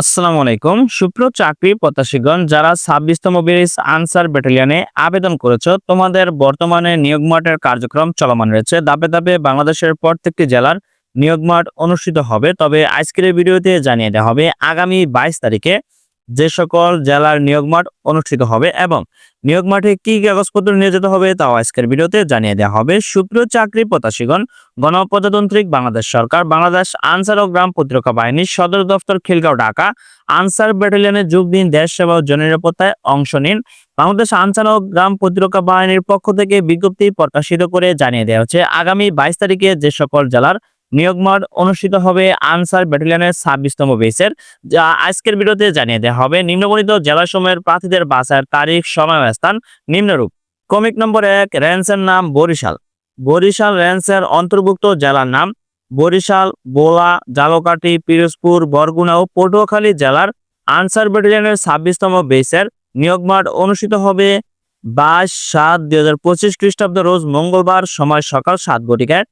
আসসালামু আলাইকুম। সুপ্র চাকরি প্রত্যাশীগণ, যারা ছাব্বিশতম বিরিস আনসার ব্যাটালিয়নে আবেদন করেছ, তোমাদের বর্তমানে নিয়োগ মাঠের কার্যক্রম চলমান রয়েছে। দাবে দাবে বাংলাদেশের প্রত্যেকটি জেলার নিয়োগ মাঠ অনুষ্ঠিত হবে। তবে আজকের ভিডিওতে জানিয়ে দেওয়া হবে, আগামী বাইশ তারিখে যে সকল জেলার নিয়োগ মাঠ অনুষ্ঠিত হবে এবং নিয়োগ মাঠে কি কাগজপত্র নিয়ে যেতে হবে তাও আজকের ভিডিওতে জানিয়ে দেওয়া হবে। সুপ্রিয় চাকরি প্রত্যাশীগণ গণপ্রজাতান্ত্রিক বাংলাদেশ সরকার, বাংলাদেশ আনসার ও গ্রাম প্রতিরক্ষা বাহিনীর সদর দফতর খিলগাঁও, ঢাকা, আনসার ব্যাটালিয়নে যোগ দিন দেশ সেবা ও জননিরাপত্তায় অংশ নিন। বাংলাদেশ আনসার ও গ্রাম প্রতিরক্ষা বাহিনীর পক্ষ থেকে বিজ্ঞপ্তি প্রকাশিত করে জানিয়ে দেওয়া হচ্ছে, আগামী বাইশ তারিখে যে সকল জেলার নিয়োগ মাঠ অনুষ্ঠিত হবে আনসার ব্যাটালিয়নের ছাব্বিশতম বেসের যা আজকের ভিডিওতে জানিয়ে দেওয়া হবে। নিম্নবর্ণিত জেলাসমূহের প্রার্থীদের বাছাইয়ের তারিখ সময় স্থান নিম্নরূপ। কমিক নম্বর এক রেঞ্জের নাম বরিশাল। বরিশাল রেঞ্জের অন্তর্ভুক্ত জেলার নাম বরিশাল, বোলা, জালকাঠি, পিরোজপুর, বরগুনা ও পটুয়াখালী জেলার আনসার ব্যাটালিয়নের ছাব্বিশতম বেসের নিয়োগ মাঠ অনুষ্ঠিত হবে বাইশ সাত দুই হাজার পঁচিশ খ্রিস্টাব্দ রোজ মঙ্গলবার সময় সকাল সাত ঘটিকায়।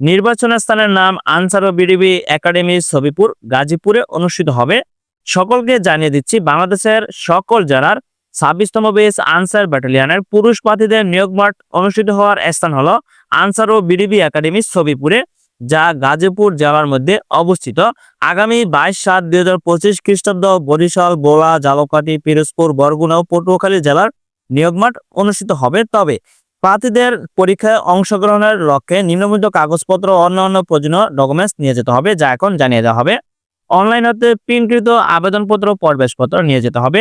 নির্বাচন স্থানের নাম আনসার ও বিডিবি একাডেমি ছবিপুর গাজীপুরে অনুষ্ঠিত হবে। সকলকে জানিয়ে দিচ্ছি, বাংলাদেশের সকল জেলার ছাব্বিশতম বেস আনসার ব্যাটালিয়নের পুরুষ প্রার্থীদের নিয়োগ মাঠ অনুষ্ঠিত হওয়ার স্থান হল আনসার ও বিডিবি একাডেমি ছবিপুরে, যা গাজীপুর জেলার মধ্যে অবস্থিত। আগামী বাইশ সাত দুই হাজার পঁচিশ খ্রিস্টাব্দ বরিশাল বোলা জালকাঠি, পিরোজপুর, বরগুনা ও পটুয়াখালী জেলার নিয়োগ মাঠ অনুষ্ঠিত হবে। তবে প্রার্থীদের পরীক্ষায় অংশগ্রহণের লক্ষ্যে নিম্নলিখিত কাগজপত্র অন্যান্য প্রয়োজনীয় ডকুমেন্টস নিয়ে যেতে হবে, যা এখন জানিয়ে দেওয়া হবে। অনলাইন হতে প্রিন্টকৃত আবেদনপত্র, প্রবেশপত্র নিয়ে যেতে হবে।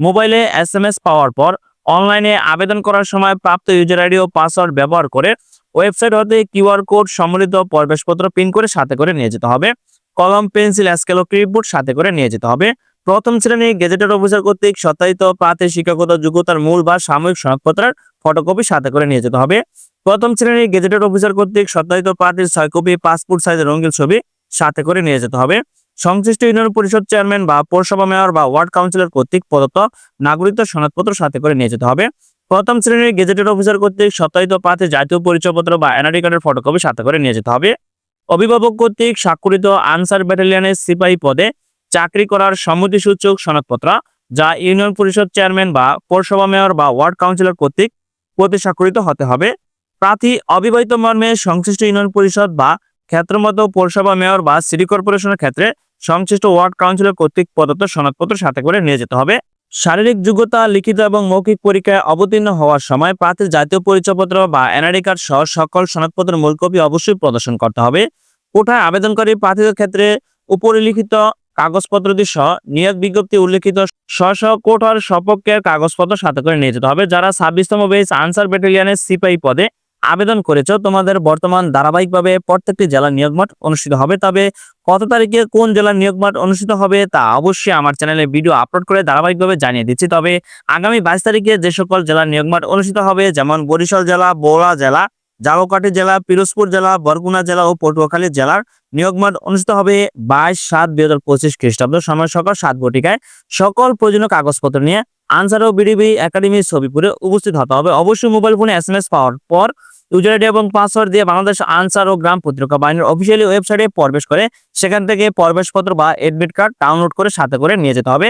মোবাইলে এস এম এস পাওয়ার পর অনলাইনে আবেদন করার সময় প্রাপ্ত ইউজার আইডি ও পাসওয়ার্ড ব্যবহার করে ওয়েবসাইট হতে কিউআর কোড সম্বলিত প্রবেশপত্র প্রিন্ট করে সাথে করে নিয়ে যেতে হবে। কলম পেন্সিল স্কেল ও ক্লিপবোর্ড সাথে করে নিয়ে যেতে হবে। প্রথম শ্রেণি গেজেটেড অফিসার কর্তৃক সত্যায়িত প্রার্থী শিক্ষাগত যোগ্যতার মূল বা সাময়িক সনদপত্রের ফটোকপি সাথে করে নিয়ে যেতে হবে। প্রথম শ্রেণির গেজেটেড অফিসার কর্তৃক সত্যায়িত প্রার্থীর ছয় কপি পাসপোর্ট সাইজের রঙিন ছবি সাথে করে নিয়ে যেতে হবে। সংশ্লিষ্ট ইউনিয়ন পরিষদ চেয়ারম্যান বা পৌরসভা মেয়র বা ওয়ার্ড কাউন্সিলর কর্তৃক প্রদত্ত নাগরিকত্ব সনদপত্র সাথে করে নিয়ে যেতে হবে। প্রথম শ্রেণির গেজেটেড অফিসার কর্তৃক সত্যায়িত প্রার্থী জাতীয় পরিচয়পত্র বা এনআরডি কার্ডের ফটোকপি সাথে করে নিয়ে যেতে হবে। অভিভাবক কর্তৃক স্বাক্ষরিত আনসার ব্যাটালিয়নের সিপাহী পদে চাকরি করার সম্মতিসূচক সনদপত্র যা ইউনিয়ন পরিষদ চেয়ারম্যান বা পৌরসভা মেয়র বা ওয়ার্ড কাউন্সিলর কর্তৃক প্রতি স্বাক্ষরিত হতে হবে। প্রার্থী অবিবাহিত মর্মে সংশ্লিষ্ট ইউনিয়ন পরিষদ বা ক্ষেত্রমত পৌরসভা মেয়র বা সিটি কর্পোরেশনের ক্ষেত্রে সংশ্লিষ্ট ওয়ার্ড কাউন্সিলর কর্তৃক প্রদত্ত সনদপত্র সাথে করে নিয়ে যেতে হবে। শারীরিক যোগ্যতা, লিখিত এবং মৌখিক পরীক্ষায় অবতীর্ণ হওয়ার সময় প্রার্থীর জাতীয় পরিচয়পত্র বা এনআরডি কার্ড সহ সকল সনদপত্রের মূল কপি অবশ্যই প্রদর্শন করতে হবে। কোঠায় আবেদনকারী প্রার্থীদের ক্ষেত্রে উপরিলিখিত কাগজপত্রটি সহ নিয়োগ বিজ্ঞপ্তি উল্লেখিত স্ব স্ব কোঠার সপক্ষের কাগজপত্র সাথে করে নিয়ে যেতে হবে। যারা ছাব্বিশতম বেস আনসার ব্যাটালিয়নের সিপাহী পদে আবেদন করেছ, তোমাদের বর্তমান ধারাবাহিকভাবে প্রত্যেকটি জেলার নিয়োগ মাঠ অনুষ্ঠিত হবে। তবে কত তারিখে কোন জেলার নিয়োগ মাঠ অনুষ্ঠিত হবে তা অবশ্যই আমার চ্যানেলে ভিডিও আপলোড করে ধারাবাহিকভাবে জানিয়ে দিচ্ছি। তবে আগামী বাইশ তারিখে যে সকল জেলার নিয়োগ মাঠ অনুষ্ঠিত হবে, যেমন বরিশাল জেলা বোরা জেলা জালকাঠি জেলা, পিরোজপুর জেলা, বরগুনা জেলা ও পটুয়াখালী জেলার নিয়োগ মাঠ অনুষ্ঠিত হবে বাইশ সাত দুই হাজার পঁচিশ খ্রিস্টাব্দ সময় সকাল সাত ঘটিকায়। সকল প্রয়োজনীয় কাগজপত্র নিয়ে আনসার ও বিডিবি একাডেমি ছবিপুরে উপস্থিত হতে হবে। অবশ্যই মোবাইল ফোনে এস এম এস পাওয়ার পর ইউজার আইডি এবং পাসওয়ার্ড দিয়ে বাংলাদেশ আনসার ও গ্রাম প্রতিরক্ষা বাহিনীর অফিসিয়ালি ওয়েবসাইটে প্রবেশ করে সেখান থেকে প্রবেশপত্র বা এডমিট কার্ড ডাউনলোড করে সাথে করে নিয়ে যেতে হবে।